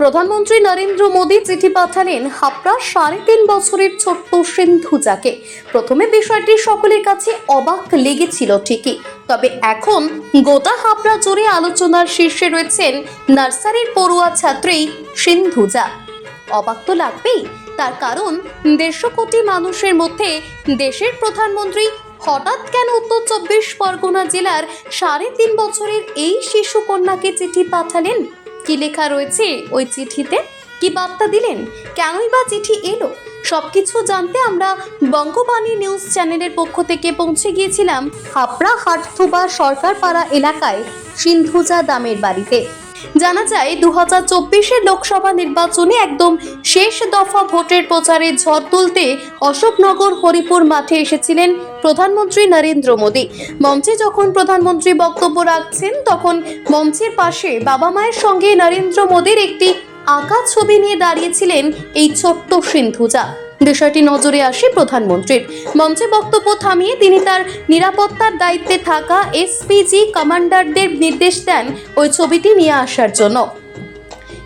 প্রধানমন্ত্রী নরেন্দ্র মোদী চিঠি পাঠালেন হাপড়া সাড়ে তিন বছরের ছোট্ট সিন্ধুজাকে প্রথমে বিষয়টি সকলের কাছে অবাক লেগেছিল ঠিকই, তবে এখন গোটা হাপড়া জুড়ে আলোচনার শীর্ষে রয়েছেন নার্সারির পড়ুয়া ছাত্রী সিন্ধুজা অবাক তো লাগবেই, তার কারণ দেড়শো কোটি মানুষের মধ্যে দেশের প্রধানমন্ত্রী হঠাৎ কেন উত্তর চব্বিশ পরগনা জেলার সাড়ে তিন বছরের এই শিশু কন্যাকে চিঠি পাঠালেন? কি লেখা রয়েছে ওই চিঠিতে? কি বার্তা দিলেন? কেনই বা চিঠি এলো? সব কিছু জানতে আমরা বঙ্গবাণী নিউজ চ্যানেলের পক্ষ থেকে পৌঁছে গিয়েছিলাম হাপড়া হাটথুবা সরকারপাড়া এলাকায় সিন্ধুজা দামের বাড়িতে। জানা যায় দু হাজার লোকসভা নির্বাচনে একদম শেষ দফা ভোটের প্রচারে ঝড় তুলতে অশোকনগর, হরিপুর মাঠে এসেছিলেন প্রধানমন্ত্রী নরেন্দ্র মোদী। মঞ্চে যখন প্রধানমন্ত্রী বক্তব্য রাখছেন, তখন মঞ্চের পাশে বাবা মায়ের সঙ্গে নরেন্দ্র মোদীর একটি আঁকা ছবি নিয়ে দাঁড়িয়েছিলেন এই ছোট্ট সিন্ধুজা বিষয়টি নজরে আসে প্রধানমন্ত্রীর মঞ্চে বক্তব্য থামিয়ে তিনি তার নিরাপত্তার দায়িত্বে থাকা এসপিজি কমান্ডারদের নির্দেশ দেন ওই ছবিটি নিয়ে আসার জন্য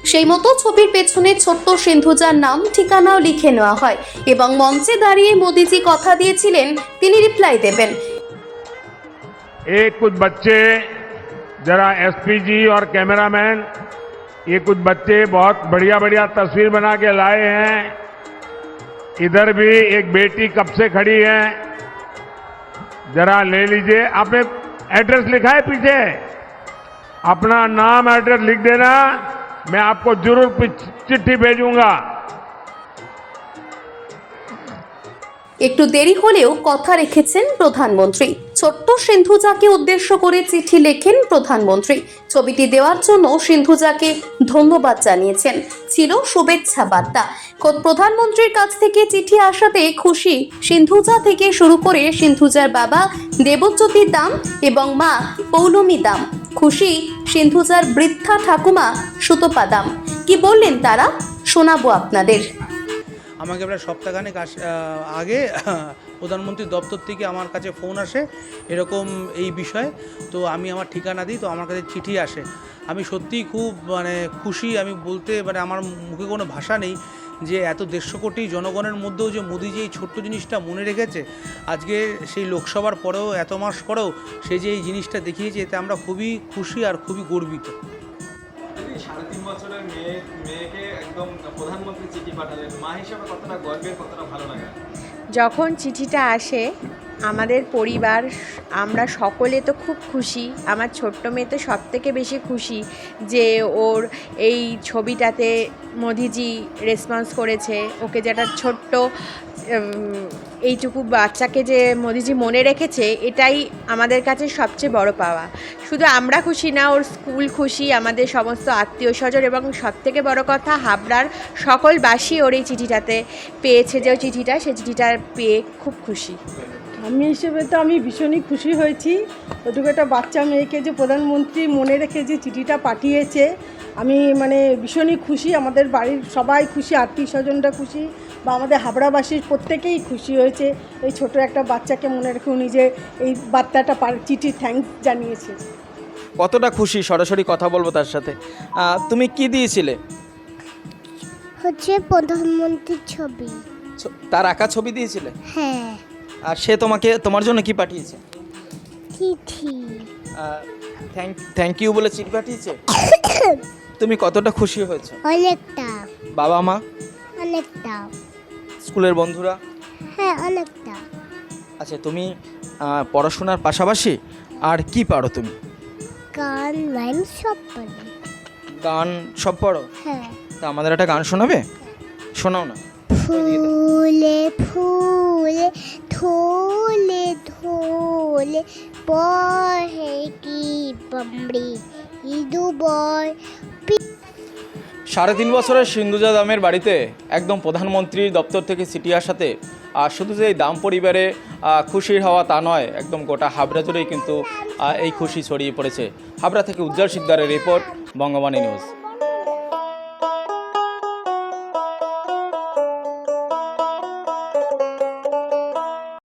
সেই মতো ছবির পেছনে ছোট্ট সিন্ধুজার নাম ঠিকানাও লিখে নেওয়া হয় এবং মঞ্চে দাঁড়িয়ে মোদিজি কথা দিয়েছিলেন তিনি রিপ্লাই দেবেন एक कुछ बच्चे जरा एसपीजी और कैमरामैन ये कुछ बच्चे बहुत बढ़िया बढ़िया तस्वीर बना के लाए हैं इधर भी एक बेटी कब से खड़ी है जरा ले लीजिए आपने एड्रेस लिखा है पीछे अपना नाम एड्रेस लिख देना मैं आपको जरूर पिच- चिट्ठी भेजूंगा একটু দেরি হলেও কথা রেখেছেন প্রধানমন্ত্রী ছোট্ট সিন্ধুজাকে উদ্দেশ্য করে চিঠি লেখেন প্রধানমন্ত্রী। ছবিটি দেওয়ার জন্য সিন্ধুজাকে ধন্যবাদ জানিয়েছেন। ছিল শুভেচ্ছা বার্তা। খোদ প্রধানমন্ত্রীর কাছ থেকে চিঠি আসাতে খুশি সিন্ধুজা থেকে শুরু করে সিন্ধুজার বাবা, দেবজ্যোতি দাম এবং মা পৌলমী দাম। খুশি সিন্ধুজার বৃদ্ধা ঠাকুমা সুতপা দাম। কি বললেন তারা? শোনাবো আপনাদের। আমাকে প্রায় সপ্তাহখানেক আগে প্রধানমন্ত্রীর দপ্তর থেকে আমার কাছে ফোন আসে এরকম এই বিষয়ে। তো আমি আমার ঠিকানা দিই, তো আমার কাছে চিঠি আসে। আমি সত্যিই খুব মানে খুশি, আমি বলতে মানে আমার মুখে কোনো ভাষা নেই যে এত দেড়শো কোটি জনগণের মধ্যেও যে মোদি যে এই ছোট্ট জিনিসটা মনে রেখেছে, আজকে সেই লোকসভার পরেও, এত মাস পরেও সে যে এই জিনিসটা দেখিয়েছে, এতে আমরা খুবই খুশি আর খুবই গর্বিত। সাড়ে তিন বছরের মেয়ে, মেয়েকে একদম প্রধানমন্ত্রী চিঠি পাঠালেন। মা হিসেবে কতটা গর্বের, কতটা ভালো লাগে? যখন চিঠিটা আসে, আমাদের পরিবার, আমরা সকলে তো খুব খুশি। আমার ছোট্ট মেয়ে তো সব থেকে বেশি খুশি যে ওর এই ছবিটাতে মোদিজি রেসপন্স করেছে। ওকে যেটা ছোট্ট এইটুকু বাচ্চাকে যে মোদিজি মনে রেখেছে, এটাই আমাদের কাছে সবচেয়ে বড় পাওয়া। শুধু আমরা খুশি না, ওর স্কুল খুশি, আমাদের সমস্ত আত্মীয় স্বজন এবং সবথেকে বড় কথা, হাবড়ার সকলবাসী ওর এই চিঠিটাতে পেয়েছে যে চিঠিটা সে চিঠিটা পেয়ে খুব খুশি। আমি হিসেবে তো আমি ভীষণই খুশি হয়েছি। ওটুকু একটা বাচ্চা মেয়েকে যে প্রধানমন্ত্রী মনে রেখে যে চিঠিটা পাঠিয়েছে আমি মানে ভীষণই খুশি। আমাদের বাড়ির সবাই খুশি আত্মীয় স্বজনরা খুশি বা আমাদের হাবড়াবাসীর প্রত্যেকেই খুশি হয়েছে। এই ছোট একটা বাচ্চাকে মনে রেখে উনি যে এই বার্তাটা পার- চিঠি থ্যাঙ্কস জানিয়েছে। কতটা খুশি? সরাসরি কথা বলব তার সাথে। তুমি কি দিয়েছিলে? হচ্ছে প্রধানমন্ত্রীর ছবি। তার আঁকা ছবি দিয়েছিলে? হ্যাঁ। আর সে তোমাকে তোমার জন্য কি পাঠিয়েছে? চিঠি। থ্যাংক থ্যাংক ইউ বলে চিঠি পাঠিয়েছে? তুমি কতটা খুশি হয়েছো? অনেকটা। বাবা মা? অনেকটা। স্কুলের বন্ধুরা? হ্যাঁ অনেকটা। আচ্ছা তুমি পড়াশোনার পাশাপাশি আর কি পারো তুমি? গান লাইন সব পারি। গান সব পড়ো হ্যাঁ। তা আমাদের একটা গান শোনাবে? শোনাও না। ফুলে ফুলে ধোলে ধোলে, বহে কি বমড়ি ইদু বয় সাড়ে তিন বছরের সিন্ধুজা দামের বাড়িতে একদম প্রধানমন্ত্রীর দপ্তর থেকে সিটি আসাতে, আর শুধু যে এই দাম পরিবারে খুশির হওয়া তা নয়, একদম গোটা হাবড়া জুড়েই কিন্তু এই খুশি ছড়িয়ে পড়েছে। হাবড়া থেকে উজ্জ্বল সিকদারের রিপোর্ট, বঙ্গবাণী নিউজ।